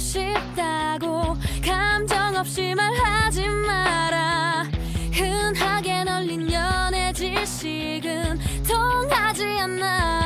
싶다고 감정 없이 말하지 마라. 흔하게 널린 연애 지식은 통하지 않아.